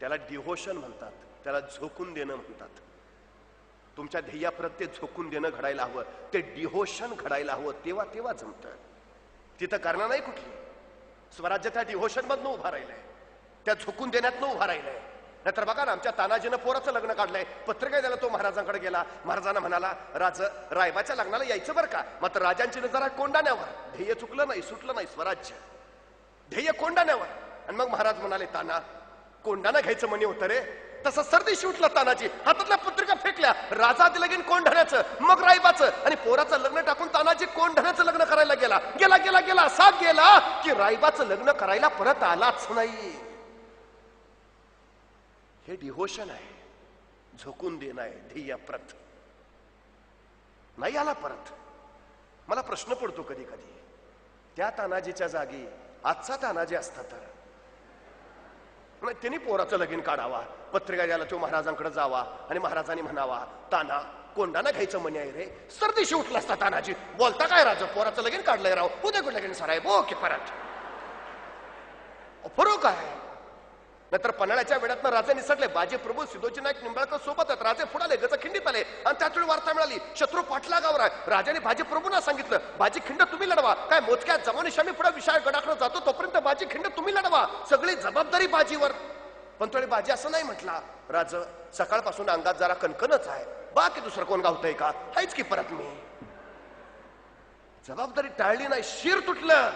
त्याला डिव्होशन म्हणतात. त्याला झोकून देणं म्हणतात. तुमच्या ध्येयाप्रत्ये झोकून देणं घडायला हवं. ते डिव्होशन घडायला हवं. तेव्हा तेव्हा जमतं. तिथं करणं नाही कुठली. स्वराज्य त्या डिव्होशन मधनं उभा राहिलंय. त्या झोकून देण्यातनं उभा राहिलंय. नाहीतर बघा ना आमच्या तानाजीनं पोराचं लग्न काढलंय. पत्रिका द्यायला तो महाराजांकडे गेला. महाराजांना म्हणाला राज रायबाच्या लग्नाला यायचं बरं का? मात्र राजांची नजर कोंडाण्यावर. ध्येय चुकलं नाही सुटलं नाही स्वराज्य. ध्येय कोंडाण्यावर. आणि मग महाराज म्हणाले ताना कोंडाणं घ्यायचं म्हणे होतं रे तसं सर्दी उठलं तानाजी. हातातल्या पत्रिका फेकल्या. राजा दिलं लगीन कोंढाण्याचं मग रायबाचं. आणि पोराचं लग्न टाकून तानाजी कोंढाण्याचं लग्न करायला गेला. गेला गेला गेला. असा गेला की रायबाचं लग्न करायला परत आलाच नाही. हे डिव्होशन आहे. झोकून देणं आहे. ध्येयप्रत नाही आला परत. मला प्रश्न पडतो कधी कधी. त्या तानाजीच्या जागी आजचा तानाजी असता तर. नाही, त्यांनी पोराचं लगीन काढावा. पत्रिका द्यायला तो महाराजांकडे जावा आणि महाराजांनी म्हणावा ताना कोंडाना घ्यायचं म्हणे आहे रे. सर्दीशी उठला असता तानाजी. बोलता काय राजा? पोराचं लगीन काढलंय राव. उद्या कुठं लगीन सराय. ओके परत फरक आहे. नाहीतर पन्हाळ्याच्या वेळात राजे निसटले. बाजी प्रभू सिद्धोजी नाईक निंबाळकर सोबतच राजे फुडाले गज खिंडीत आले. आणि त्याच वेळी वार्ता मिळाली. शत्रू पाठलागावर आहे राजाने बाजी प्रभूंना सांगितलं बाजी खिंड तुम्ही लढवा. काय मोजक्या जमानिशी पुढे विशाळ गडाकडे जातो तो लढवा जबाबदारी बाजीवर. पण थोडी बाजी असं नाही म्हटला राज सकाळपासून अंगात जरा कणकणच आहे. बाकी दुसरं कोण गावतंय का? हायच की परत मी. जबाबदारी टाळली नाही शिर तुटलं.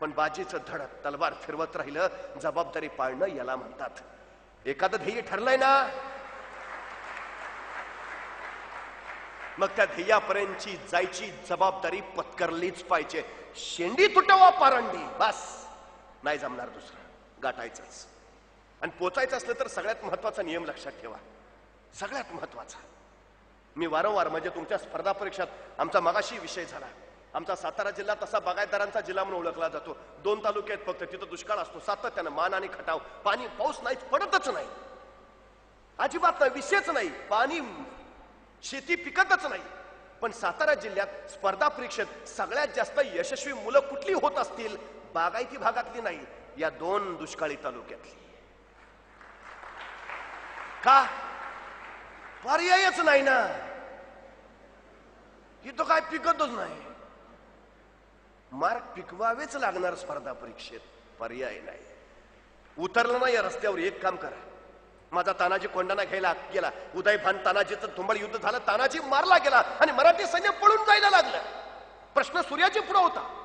पण बाजीचं धडक तलवार फिरवत राहिलं जबाबदारी पाळणं याला म्हणतात. एखादं ध्येय ठरलंय ना? मग त्या ध्येयापर्यंतची जायची जबाबदारी पत्करलीच पाहिजे. शेंडी तुटवा पारंडी बस. नाही जमणार दुसरं. गाठायचंच. आणि पोचायचं असलं तर सगळ्यात महत्त्वाचा नियम लक्षात ठेवा. सगळ्यात महत्त्वाचा मी वारंवार म्हणजे तुमच्या स्पर्धा परीक्षात आमचा मगाशी विषय झाला. आमचा सातारा जिल्हा तसा बागायतदारांचा जिल्हा म्हणून ओळखला जातो. दोन तालुके आहेत फक्त तिथं दुष्काळ असतो सातत्यानं मान आणि खटाव. पाणी पाऊस नाहीच पडतच नाही. अजिबात नाही विषयच नाही. पाणी शेती पिकतच नाही. पण सातारा जिल्ह्यात स्पर्धा परीक्षेत सगळ्यात जास्त यशस्वी मुलं कुठली होत असतील? बागायती भागातली नाही. या दोन दुष्काळी तालुक्यातली. का? पर्यायच नाही ना. इथं काय पिकतच नाही. मार्क पिकवावेच लागणार स्पर्धा परीक्षेत. पर्याय नाही. उतरलं ना या रस्त्यावर एक काम करा. माझा तानाजी कोंडाना घ्यायला गेला. उदय भान तानाजीचं तुंबळ युद्ध झालं तानाजी मारला गेला आणि मराठी सैन्य पळून जायला लागलं. प्रश्न सूर्याची पुढं होता.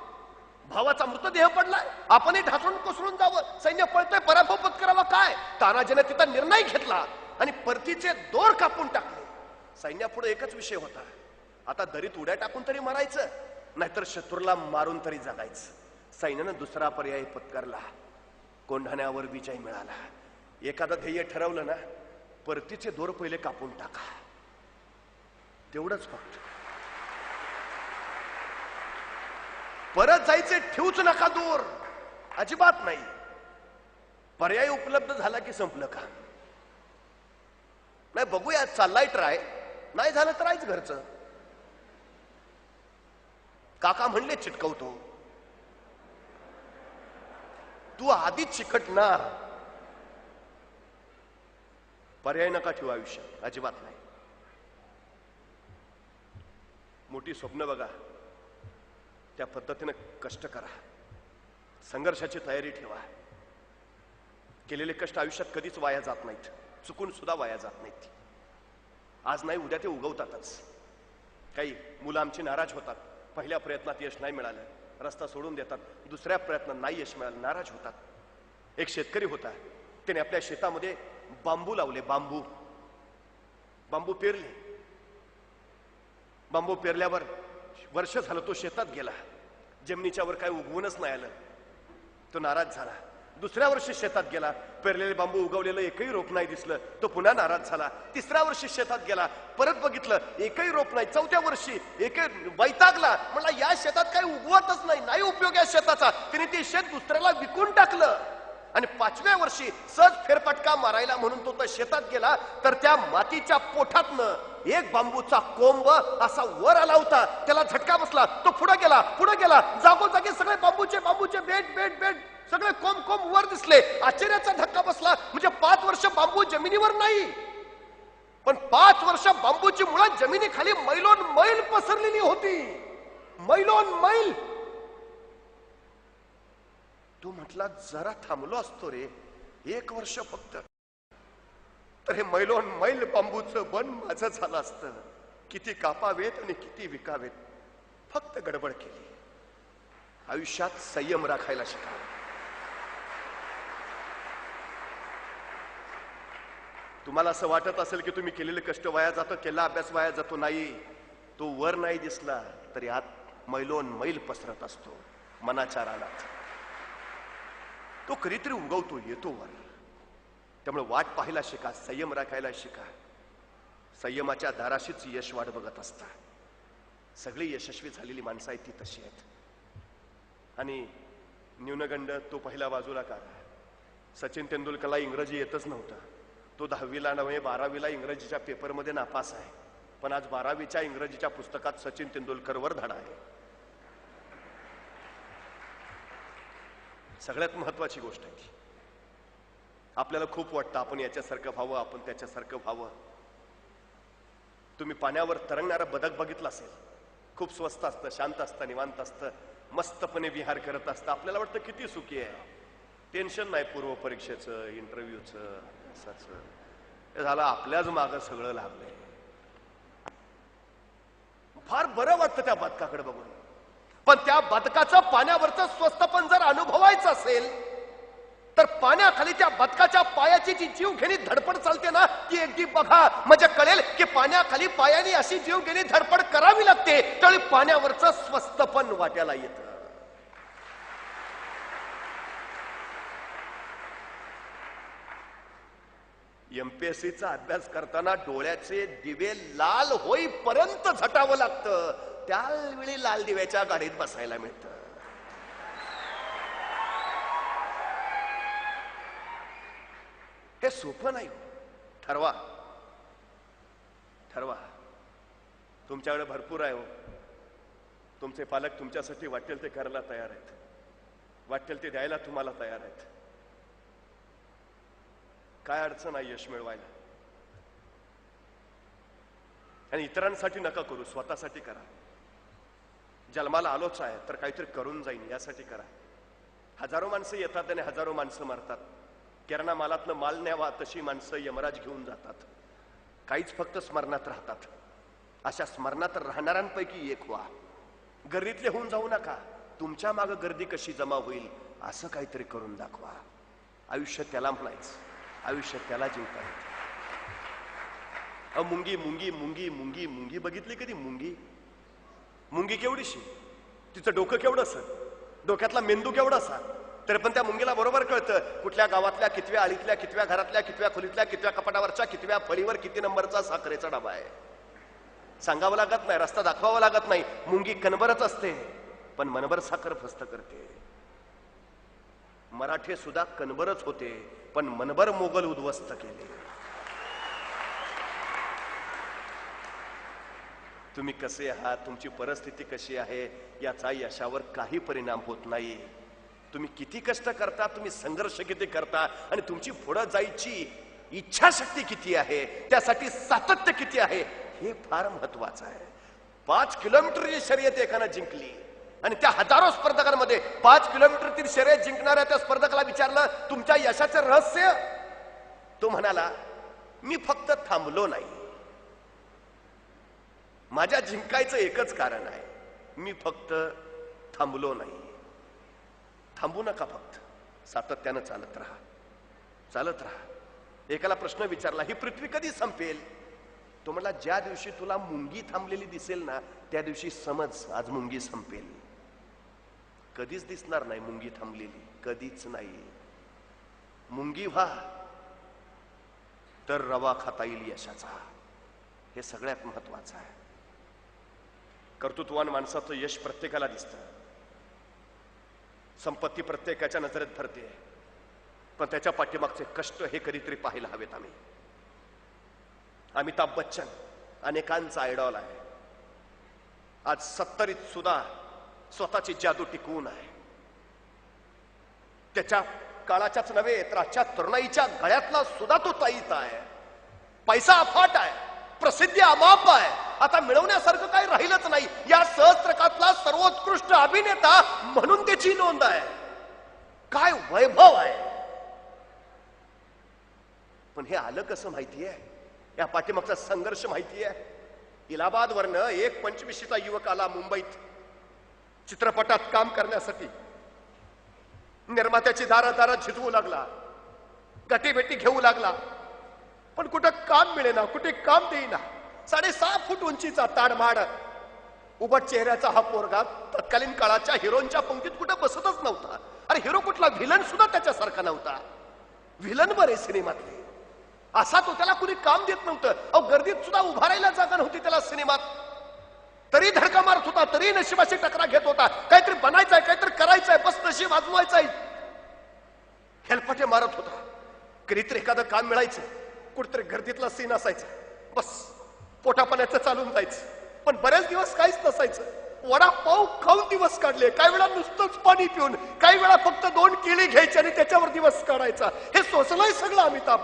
भावाचा मृतदेह पडलाय. आपणही ढासळून कोसळून जावं. सैन्य पळतोय पराभव पत्करावा काय? तानाजीने तिथं निर्णय घेतला आणि परतीचे दोर कापून टाकले. सैन्यापुढे एकच विषय होता. आता दरीत उड्या टाकून तरी मारायचं नाहीतर शत्रूला मारून तरी जगायचं. सैन्यानं दुसरा पर्याय पत्करला. कोंढाण्यावर विजय मिळाला. एखादं ध्येय ठरवलं ना परतीचे दोर पहिले कापून टाका. तेवढंच फक्त. परत जायचे ठेवूच नका दूर. अजिबात नाही. पर्याय उपलब्ध झाला की संपलं का? नाही बघूया चाललाय ट्राय. नाही झालं तर आहेच घरचं. काका म्हणले चिटकवतो. तू आधीच चिकटणार. पर्याय नका ठेवू आयुष्यात. अजिबात नाही. मोठी स्वप्न बघा. त्या पद्धतीनं कष्ट करा. संघर्षाची तयारी ठेवा. केलेले कष्ट आयुष्यात कधीच वाया जात नाहीत. चुकून सुद्धा वाया जात नाहीत. आज नाही उद्या ते उगवतातच. काही मुलं आमची नाराज होतात. पहिल्या प्रयत्नात यश नाही मिळालं. रस्ता सोडून देतात. दुसऱ्या प्रयत्नात नाही यश मिळालं. नाराज होतात. एक शेतकरी होता. त्याने आपल्या शेतामध्ये बांबू लावले. बांबू. बांबू पेरले. बांबू पेरल्यावर वर्ष झालं तो शेतात गेला. जमिनीच्या वर काय उगवूनच नाही आलं. तो नाराज झाला. दुसऱ्या वर्षी शेतात गेला. पेरलेले बांबू उगवलेलं एकही रोप नाही दिसलं. तो पुन्हा नाराज झाला. तिसऱ्या वर्षी शेतात गेला. परत बघितलं एकही रोप नाही. चौथ्या वर्षी एकही वैतागला. म्हणला या शेतात काही उगवतच नाही. नाही उपयोग या शेताचा. तिने ते शेत दुसऱ्याला विकून टाकलं. आणि पाचव्या वर्षी सहज फेरफटका मारायला म्हणून तो त्या शेतात गेला. तर त्या मातीच्या पोठातनं एक बांबूचा कोंब असा वर आला होता. त्याला झटका बसला. तो पुढे गेला पुढे गेला. जागोजागी सगळे बांबूचे बांबूचे बेट बेट बेट सगळे कोंब कोंब वर दिसले. आश्चर्याचा धक्का बसला. म्हणजे पाच वर्ष बांबू जमिनीवर नाही. पण पाच वर्ष बांबूची मुळात जमिनीखाली मैलोन मैल पसरलेली होती. मैलोन मैल. तू म्हटला जरा थांबलो असतो रे. एक वर्ष फक्त. तर हे मैलोन मैल बांबूचं बन माझं झालं असतं. किती कापावेत आणि किती विकावेत. फक्त गडबड केली. आयुष्यात संयम राखायला शिका. तुम्हाला असं वाटत असेल की तुम्ही केलेले कष्ट वाया जातो केला अभ्यास वाया जातो नाही. तो वर नाही दिसला तरी आत मैलोन मैल पसरत असतो. मनाच्या रानात. तो कधीतरी उगवतो येतो वर. त्यामुळे वाट पाहायला शिका संयम राखायला शिका. संयमाच्या दाराशीच यश वाट बघत असता. सगळी यशस्वी झालेली माणसं आहेत ती तशी आहेत. आणि न्यूनगंड तो पहिल्या बाजूला काढा. सचिन तेंडुलकरला इंग्रजी येतच नव्हतं. तो दहावीला नव्हे बारावीला इंग्रजीच्या पेपरमध्ये नापास आहे. पण आज बारावीच्या इंग्रजीच्या पुस्तकात सचिन तेंडुलकरवर धडा आहे. सगळ्यात महत्वाची गोष्ट आहे ती. आपल्याला खूप वाटतं आपण याच्यासारखं व्हावं आपण त्याच्यासारखं व्हावं. तुम्ही पाण्यावर तरंगणारं बदक बघितला असेल. खूप स्वस्त असतं शांत असतं निवांत असतं. मस्तपणे विहार करत असतं. आपल्याला वाटतं किती सुखी आहे. टेन्शन नाही पूर्व परीक्षेचं इंटरव्ह्यूचं असाचं. हे झालं आपल्याच मागं सगळं लागलंय. फार बरं वाटतं त्या बदकाकडे बघून. पण त्या बदकाचं पाण्यावरचं स्वस्तपण जर अनुभवायचं असेल तर पाण्याखाली त्या बदकाच्या पायाची जी जीव घेणी धडपड चालते ना ती अगदी बघा. म्हणजे कळेल की पाण्याखाली पायाने अशी जीव घेणी धडपड करावी लागते त्यावेळी पाण्यावरचं स्वस्तपण वाट्याला येतं. एमपीएससीचा अभ्यास करताना डोळ्याचे दिवे लाल होईपर्यंत झटावं लागतं. त्यावेळी लाल दिव्याच्या गाडीत बसायला मिळतं. हे सोपं नाही हो. ठरवा. ठरवा. तुमच्याकडे भरपूर आहे हो. तुमचे पालक तुमच्यासाठी वाटेल ते करायला तयार आहेत. वाटेल ते द्यायला तुम्हाला तयार आहेत. काय अडचण आहे यश मिळवायला. आणि इतरांसाठी नका करू स्वतःसाठी करा. जन्माला आलोच आहे तर काहीतरी करून जाईन यासाठी करा. हजारो माणसं येतात आणि हजारो माणसं मरतात. किराणा मालातनं माल न्यावा तशी माणसं यमराज घेऊन जातात. काहीच फक्त स्मरणात राहतात. अशा स्मरणात राहणाऱ्यांपैकी एक व्हा. गर्दीतले होऊन जाऊ नका. तुमच्या मागं गर्दी कशी जमा होईल असं काहीतरी करून दाखवा. आयुष्य त्याला म्हणायचं. आयुष्य त्याला जिंकता येतं. अ मुंगी मुंगी मुंगी मुंगी मुंगी. बघितली कधी मुंगी? मुंगी केवढीशी? तिचं डोकं केवढं असं डोक्यातला मेंदू केवढा असा तरी पण त्या मुंगीला बरोबर कळतं. कुठल्या गावातल्या कितव्या आळीतल्या कितव्या घरातल्या कितव्या खोलीतल्या कितव्या कपाटावरच्या कितव्या फळीवर किती नंबरचा साखरेचा डबा आहे. सांगावं लागत नाही रस्ता दाखवावा लागत नाही. मुंगी कनबरच असते पण मनभर साखर फस्त करते. मराठे सुद्धा कनबरच होते पण मनभर मोगल उद्ध्वस्त केले. तुम्ही कसे आहात? तुमची परिस्थिती कशी आहे? याचा यशावर काही परिणाम होत नाही. तुम्ही किती कष्ट करता तुम्ही संघर्ष किती करता आणि तुमची पुढं जायची इच्छाशक्ती किती आहे त्यासाठी सातत्य किती आहे हे फार महत्वाचं आहे. पाच किलोमीटरची शर्यत एकानं जिंकली आणि त्या हजारो स्पर्धकांमध्ये पाच किलोमीटरतील शर्यत जिंकणाऱ्या त्या स्पर्धकाला विचारलं तुमच्या यशाचं रहस्य? तो म्हणाला मी फक्त थांबलो नाही. माझ्या जिंकायचं एकच कारण आहे. मी फक्त थांबलो नाही. थांबू नका फक्त. सातत्यानं चालत राहा. चालत राहा. एकाला प्रश्न विचारला ही पृथ्वी कधी संपेल? तो म्हणला ज्या दिवशी तुला मुंगी थांबलेली दिसेल ना त्या दिवशी समज आज मुंगी संपेल. कधीच दिसणार नाही मुंगी थांबलेली. कधीच नाही. मुंगी व्हा. तर रवा खाता येईल यशाचा. हे सगळ्यात महत्वाचं आहे. कर्तृत्वान माणसाचं यश प्रत्येकाला दिसतं. संपत्ती प्रत्येकाच्या नजरेत भरते पण त्याच्या पाठीमागचे कष्ट हे कधीतरी पाहायला हवेत आम्ही. अमिताभ बच्चन अनेकांचा आयडॉल आहे. आज सत्तरीत सुद्धा स्वतःची जादू टिकवून आहे. त्याच्या काळाच्याच नव्हे तर आजच्या तरुणाईच्या गळ्यातला सुद्धा तो ताईत आहे. पैसा अफाट आहे प्रसिद्धी अमाप आहे. आता मिळवण्यासारखं काही राहिलंच नाही. या सहस्त्रकातला सर्वोत्कृष्ट अभिनेता म्हणून त्याची नोंद आहे. काय वैभव आहे. पण हे आलं कसं माहितीये? या पाठीमागचा संघर्ष माहितीये? इलाहाबाद वरनं एक पंचवीशीचा युवक आला मुंबईत. चित्रपटात काम करण्यासाठी. निर्मात्याची दारा दारा झिजवू लागला. गटीभेटी घेऊ लागला. पण कुठं काम मिळेना कुठे काम देईना. साडेसहा फूट उंचीचा ताडमाड. उभट चेहऱ्याचा हा पोरगा तत्कालीन काळाच्या हिरोनच्या पंक्तीत कुठं बसतच नव्हता. अरे हिरो कुठला व्हिलन सुद्धा त्याच्यासारखा नव्हता. व्हिलन बरे सिनेमातले. असा तो त्याला कुणी काम देत नव्हतं. अहो गर्दीत सुद्धा उभारायला जागा नव्हती त्याला सिनेमात. तरी धडका मारत होता तरी नशिबाशी टकरा घेत होता. काहीतरी बनायचंय काहीतरी करायचंय बस नशीब वाजवायचंय हेलपाटे मारत होता. कधीतरी एखादं काम मिळायचं. कुठतरी गर्दीतला सीन असायचा. बस. पोटापाण्याचं चालून जायचं. पण बरेच दिवस काहीच नसायचं. वडापाव खाऊन दिवस काढले. काही वेळा नुसतंच पाणी पिऊन काही वेळा फक्त दोन केळी घ्यायची आणि त्याच्यावर दिवस काढायचा. हे सोसलंय सगळं अमिताभ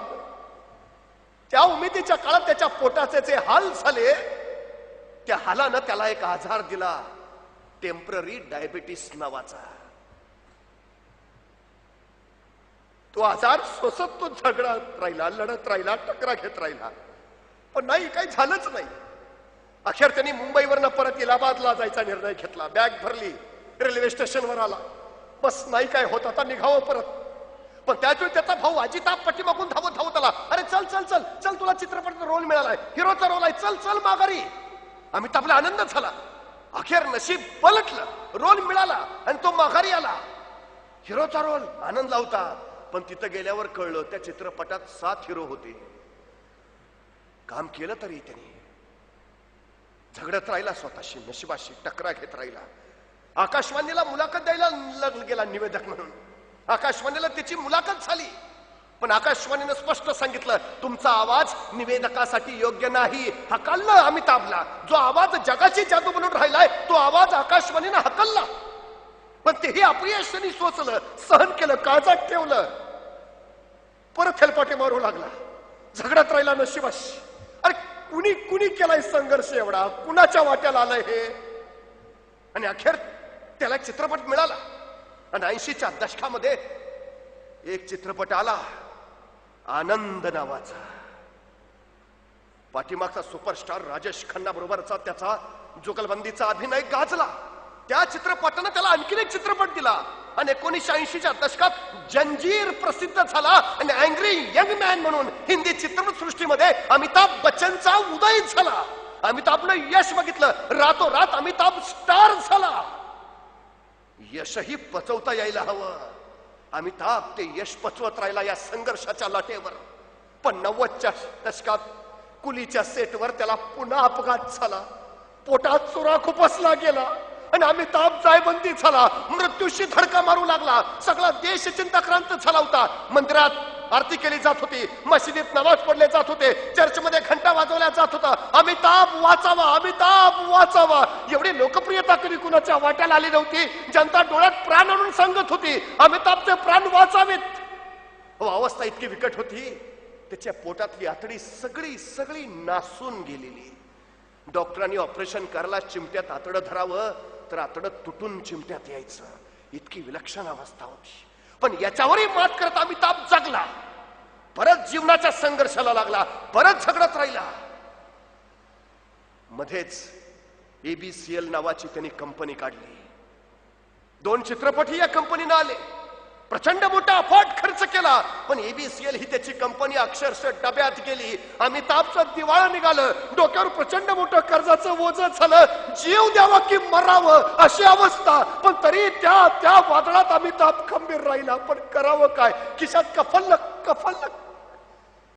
त्या उमेदीच्या काळात त्याच्या पोटाचे जे हाल झाले त्या हालानं त्याला एक आजार दिला. टेंपररी डायबिटीस नावाचा. तो आजार सोसत तो झगडत राहिला लढत राहिला टकरा घेत राहिला. पण नाही काही झालंच नाही. अखेर त्यांनी मुंबईवरनं परत इलाहाबादला जायचा निर्णय घेतला. बॅग भरली रेल्वे स्टेशनवर आला. बस नाही काय होत आता निघावं परत. पण त्याचवेळी त्याचा भाऊ अजिताब पाठीमागून धावत धावत आला. अरे चल चल चल चल तुला चित्रपटाचा रोल मिळालाय. हिरोचा रोल आहे. चल चल माघारी. अमिताभला आनंद झाला. अखेर नशीब पलटलं. रोल मिळाला आणि तो माघारी आला. हिरोचा रोल आनंद लावता पण तिथं गेल्यावर कळलं त्या चित्रपटात सात हिरो होते. काम केलं तरी त्यांनी. झगडत राहिला स्वतःशी नशिबाशी टकरा घेत राहिला. आकाशवाणीला मुलाखत द्यायला लग- गेला निवेदक म्हणून. आकाशवाणीला त्याची मुलाखत झाली. पण आकाशवाणीनं स्पष्ट सांगितलं तुमचा आवाज निवेदकासाठी योग्य नाही. हकालला अमिताभला जो आवाज जगाची जादू बनून राहिलाय तो आवाज आकाशवाणीनं हकलला. पण तेही अपयश त्यांनी सोचलं सहन केलं काळजात ठेवलं. परत हेलपाटे मारू लागला. झगडत राहिला नशिबाशी. कुणी कुणी केलाय संघर्ष एवढा? कुणाच्या वाट्याला आलंय हे? आणि अखेर त्याला एक चित्रपट मिळाला. आणि ऐंशीच्या दशकामध्ये एक चित्रपट आला आनंद नावाचा. पाठीमागचा सुपरस्टार राजेश खन्ना बरोबरचा त्याचा जुगलबंदीचा अभिनय गाजला. त्या चित्रपटानं त्याला आणखीन एक चित्रपट दिला. आणि एकोणीसशे ऐंशीच्या दशकात जंजीर प्रसिद्ध झाला आणि अँग्री यंग मॅन म्हणून हिंदी चित्रपट सृष्टीमध्ये अमिताभ बच्चनचा उदय झाला. अमिताभनं यश बघितलं. रातोरात अमिताभ स्टार झाला. यशही पचवता यायला हवं. अमिताभ ते यश पचवत राहिला या संघर्षाच्या लाटेवर. पण नव्वदच्या दशकात कुलीच्या सेटवर त्याला पुन्हा अपघात झाला. पोटात चुरा खुपसला गेला आणि अमिताभ जायबंदी झाला. मृत्यूशी धडका मारू लागला. सगळा देश चिंताक्रांत झाला होता. मंदिरात आरती केली जात होती. मशिदीत नमाज पडले जात होते. चर्चमध्ये घंटा वाजवल्या जात होता. अमिताभ वाचावा अमिताभ वाचावा. एवढी लोकप्रियता कधी कुणाच्या वाट्याला आली नव्हती? जनता डोळ्यात प्राण आणून सांगत होती अमिताभचे प्राण वाचावेत. अहो, अवस्था इतकी विकट होती. त्याच्या पोटातली आतडी सगळी सगळी नासून गेलेली. डॉक्टरांनी ऑपरेशन करायला चिमट्यात आतडं धरावं. तर तुटून चिमट्यात यायचं. इतकी विलक्षण अवस्था होती. पण याच्यावरही मात करत अमिताभ जगला. परत जीवनाच्या संघर्षाला लागला. परत झगडत राहिला. मध्येच एबीसीएल नावाची त्यांनी कंपनी काढली. दोन चित्रपटही या कंपनीनं आले. प्रचंड मोठा अफाट खर्च केला. पण एबीसीएल ही त्याची कंपनी अक्षरशः डब्यात गेली. अमिताभचं दिवाळा निघालं. डोक्यावर प्रचंड मोठं कर्जाचं ओझ झालं. जीव द्यावा की मरावं अशी अवस्था. पण तरी त्या त्या वादळात अमिताभ खंबीर राहिला. पण करावं काय? खिशात कफल्ल कफल्ल